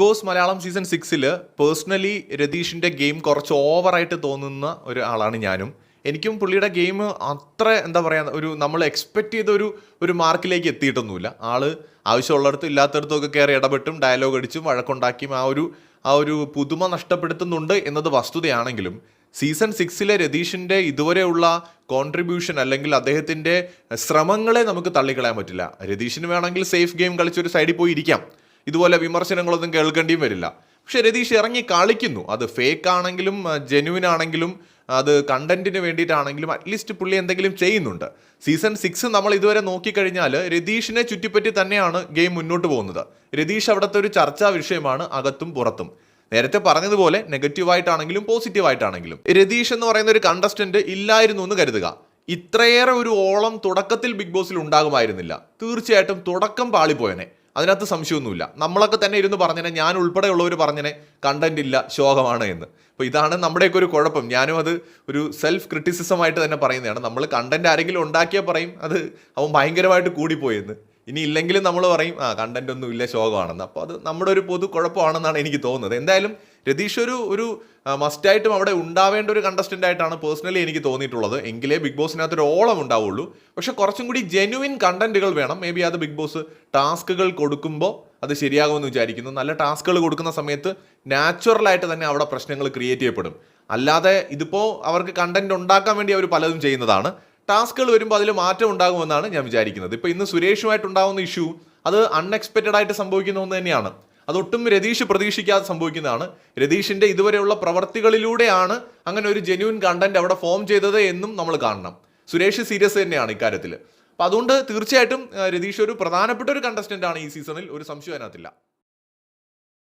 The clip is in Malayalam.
ബോസ് മലയാളം സീസൺ സിക്സിൽ പേഴ്സണലി രതീഷിന്റെ ഗെയിം കുറച്ച് ഓവറായിട്ട് തോന്നുന്ന ഒരു ആളാണ് ഞാനും. എനിക്കും പുള്ളിയുടെ ഗെയിം അത്ര എന്താ പറയുക ഒരു നമ്മൾ എക്സ്പെക്റ്റ് ചെയ്ത ഒരു ഒരു മാർക്കിലേക്ക് എത്തിയിട്ടൊന്നുമില്ല. ആൾ ആവശ്യമുള്ളിടത്തും ഇല്ലാത്തടത്തും ഒക്കെ കയറി ഇടപെട്ടും ഡയലോഗ് അടിച്ചും വഴക്കുണ്ടാക്കിയും ആ ഒരു ആ ഒരു പുതുമ നഷ്ടപ്പെടുത്തുന്നുണ്ട് എന്നത് വസ്തുതയാണെങ്കിലും സീസൺ സിക്സിലെ രതീഷിന്റെ ഇതുവരെയുള്ള കോൺട്രിബ്യൂഷൻ അല്ലെങ്കിൽ അദ്ദേഹത്തിന്റെ ശ്രമങ്ങളെ നമുക്ക് തള്ളിക്കളയാൻ പറ്റില്ല. രതീഷിന് വേണമെങ്കിൽ സേഫ് ഗെയിം കളിച്ചൊരു സൈഡിൽ പോയി ഇരിക്കാം. ഇതുപോലെ വിമർശനങ്ങളൊന്നും കേൾക്കേണ്ടിയും വരില്ല. പക്ഷെ രതീഷ് ഇറങ്ങി കളിക്കുന്നു. അത് ഫേക്ക് ആണെങ്കിലും ജെന്യുവിൻ ആണെങ്കിലും അത് കണ്ടന്റിന് വേണ്ടിയിട്ടാണെങ്കിലും അറ്റ്ലീസ്റ്റ് പുള്ളി എന്തെങ്കിലും ചെയ്യുന്നുണ്ട്. സീസൺ സിക്സ് നമ്മൾ ഇതുവരെ നോക്കിക്കഴിഞ്ഞാൽ രതീഷിനെ ചുറ്റിപ്പറ്റി തന്നെയാണ് ഗെയിം മുന്നോട്ട് പോകുന്നത്. രതീഷ് അവിടുത്തെ ഒരു ചർച്ചാ വിഷയമാണ് അകത്തും പുറത്തും. നേരത്തെ പറഞ്ഞതുപോലെ നെഗറ്റീവായിട്ടാണെങ്കിലും പോസിറ്റീവായിട്ടാണെങ്കിലും രതീഷ് എന്ന് പറയുന്ന ഒരു കണ്ടസ്റ്റന്റ് ഇല്ലായിരുന്നു എന്ന് കരുതുക. ഇത്രയേറെ ഒരു ഓളം തുടക്കത്തിൽ ബിഗ് ബോസിൽ ഉണ്ടാകുമായിരുന്നില്ല. തീർച്ചയായിട്ടും തുടക്കം പാളിപ്പോയനെ. അതിനകത്ത് സംശയമൊന്നുമില്ല. നമ്മളൊക്കെ തന്നെ ഇരുന്ന് പറഞ്ഞനെ ഞാൻ ഉൾപ്പെടെയുള്ളവർ പറഞ്ഞനെ കണ്ടന്റ് ഇല്ല ശോകമാണ് എന്ന്. അപ്പോൾ ഇതാണ് നമ്മുടെയൊക്കെ ഒരു കുഴപ്പം. ഞാനും അത് ഒരു സെൽഫ് ക്രിറ്റിസിസമായിട്ട് തന്നെ പറയുന്നതാണ്. നമ്മൾ കണ്ടന്റ് ആരെങ്കിലും ഉണ്ടാക്കിയാൽ പറയും അത് അവൻ ഭയങ്കരമായിട്ട് കൂടിപ്പോയെന്ന്. ഇനി ഇല്ലെങ്കിലും നമ്മൾ പറയും ആ കണ്ടന്റ് ഒന്നും ഇല്ല ശോകമാണെന്ന്. അപ്പോൾ അത് നമ്മുടെ ഒരു പൊതു കുഴപ്പമാണെന്നാണ് എനിക്ക് തോന്നുന്നത്. എന്തായാലും രതീഷ് ഒരു ഒരു മസ്റ്റായിട്ടും അവിടെ ഉണ്ടാവേണ്ട ഒരു കണ്ടസ്റ്റന്റ് ആയിട്ടാണ് പേഴ്സണലി എനിക്ക് തോന്നിയിട്ടുള്ളത്. എങ്കിലേ ബിഗ് ബോസിനകത്ത് ഒരു ഓളം ഉണ്ടാവുള്ളൂ. പക്ഷെ കുറച്ചും കൂടി ജെനുവിൻ കണ്ടന്റുകൾ വേണം. മേ ബി അത് ബിഗ് ബോസ് ടാസ്കുകൾ കൊടുക്കുമ്പോൾ അത് ശരിയാകുമെന്ന് വിചാരിക്കുന്നു. നല്ല ടാസ്കുകൾ കൊടുക്കുന്ന സമയത്ത് നാച്ചുറലായിട്ട് തന്നെ അവിടെ പ്രശ്നങ്ങൾ ക്രിയേറ്റ് ചെയ്യപ്പെടും. അല്ലാതെ ഇതിപ്പോൾ അവർക്ക് കണ്ടന്റ് ഉണ്ടാക്കാൻ വേണ്ടി അവർ പലതും ചെയ്യുന്നതാണ്. ടാസ്കുകൾ വരുമ്പോൾ അതിൽ മാറ്റം ഉണ്ടാകുമെന്നാണ് ഞാൻ വിചാരിക്കുന്നത്. ഇപ്പോൾ ഇന്ന് സുരേഷുമായിട്ടുണ്ടാകുന്ന ഇഷ്യൂ അത് അൺഎക്സ്പെക്റ്റഡ് ആയിട്ട് സംഭവിക്കുന്ന ഒന്ന് തന്നെയാണ്. അതൊട്ടും രതീഷ് പ്രതീക്ഷിക്കാതെ സംഭവിക്കുന്നതാണ്. രതീഷിന്റെ ഇതുവരെയുള്ള പ്രവർത്തികളിലൂടെയാണ് അങ്ങനെ ഒരു ജെന്യൂൻ കണ്ടന്റ് അവിടെ ഫോം ചെയ്തത് എന്നും നമ്മൾ കാണണം. സുരേഷ് സീരിയസ് തന്നെയാണ് ഇക്കാര്യത്തിൽ അപ്പം അതുകൊണ്ട് തീർച്ചയായിട്ടും രതീഷ് ഒരു പ്രധാനപ്പെട്ട ഒരു കണ്ടസ്റ്റന്റ് ആണ് ഈ സീസണിൽ ഒരു സംശയം അതിനകത്തില്ല.